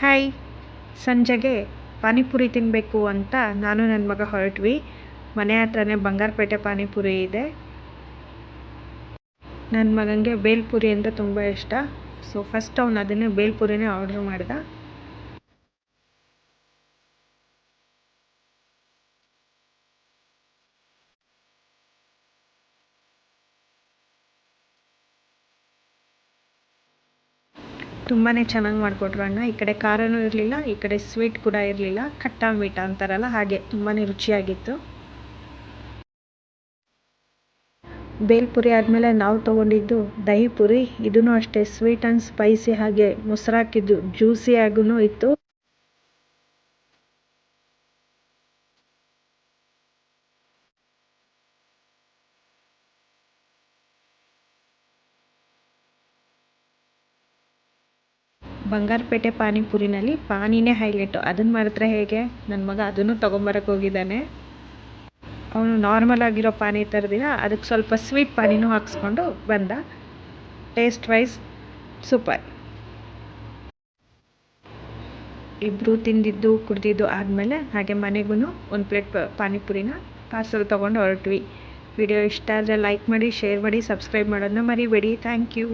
Hi, ಸಂಜೆಗೆ ಪಾನಿಪುರಿ ತಿನ್ನಬೇಕು ಅಂತ ನಾನು ನನ್ನ ಮಗ ಹೊರಟ್ವಿ. ಮನೆ ಹತ್ರನೇ ಬಂಗಾರಪೇಟೆ ಪಾನಿಪುರಿ ಇದೆ. ನನ್ನ ಮಗನಿಗೆ ಬೇಲ್ಪುರಿ ಅಂದರೆ ತುಂಬ ಇಷ್ಟ. ಸೊ ಫಸ್ಟ್ ಅವನು ಅದನ್ನೇ ಬೇಲ್ಪುರಿನೇ ಆರ್ಡ್ರ್ ಮಾಡ್ದ. ತುಂಬಾ ಚೆನ್ನಾಗಿ ಮಾಡಿಕೊಟ್ರು ಅಣ್ಣ. ಈ ಕಡೆ ಖಾರನೂ ಇರಲಿಲ್ಲ, ಈ ಕಡೆ ಸ್ವೀಟ್ ಕೂಡ ಇರಲಿಲ್ಲ. ಖಟ್ಟ ಮೀಠ ಅಂತಾರಲ್ಲ, ಹಾಗೆ ತುಂಬಾ ರುಚಿಯಾಗಿತ್ತು. ಬೇಲ್ಪುರಿ ಆದಮೇಲೆ ನಾವು ತೊಗೊಂಡಿದ್ದು ದಹಿ ಪುರಿ. ಇದೂ ಅಷ್ಟೇ ಸ್ವೀಟ್ ಆ್ಯಂಡ್ ಸ್ಪೈಸಿ ಹಾಗೆ ಮೊಸರಾಕಿದ್ದು ಜ್ಯೂಸಿಯಾಗೂ ಇತ್ತು. ಬಂಗಾರಪೇಟೆ ಪಾನಿಪುರಿನಲ್ಲಿ ಪಾನಿನೇ ಹೈಲೈಟು ಅದನ್ನು ಮಾಡಿದ್ರೆ ಹೇಗೆ? ನನ್ನ ಮಗ ಅದನ್ನು ತೊಗೊಂಬರಕ್ಕೆ ಹೋಗಿದ್ದಾನೆ. ಅವನು ನಾರ್ಮಲ್ ಆಗಿರೋ ಪಾನಿ ತರದಿನ ಅದಕ್ಕೆ ಸ್ವಲ್ಪ ಸ್ವೀಟ್ ಪಾನಿನೂ ಹಾಕ್ಸ್ಕೊಂಡು ಬಂದ. ಟೇಸ್ಟ್ ವೈಸ್ ಸೂಪರ್ ಇಬ್ಬರು ತಿಂದಿದ್ದು, ಕುಡ್ದಿದ್ದು ಆದಮೇಲೆ ಹಾಗೆ ಮನೆಗೂ ಒಂದು ಪ್ಲೇಟ್ ಪಾನಿಪುರಿನ ಪಾರ್ಸಲ್ ತೊಗೊಂಡು ಹೊರಟ್ವಿ. ವಿಡಿಯೋ ಇಷ್ಟ ಆದರೆ ಲೈಕ್ ಮಾಡಿ ಶೇರ್ ಮಾಡಿ ಸಬ್ಸ್ಕ್ರೈಬ್ ಮಾಡೋದನ್ನ ಮರಿಬೇಡಿ. Thank you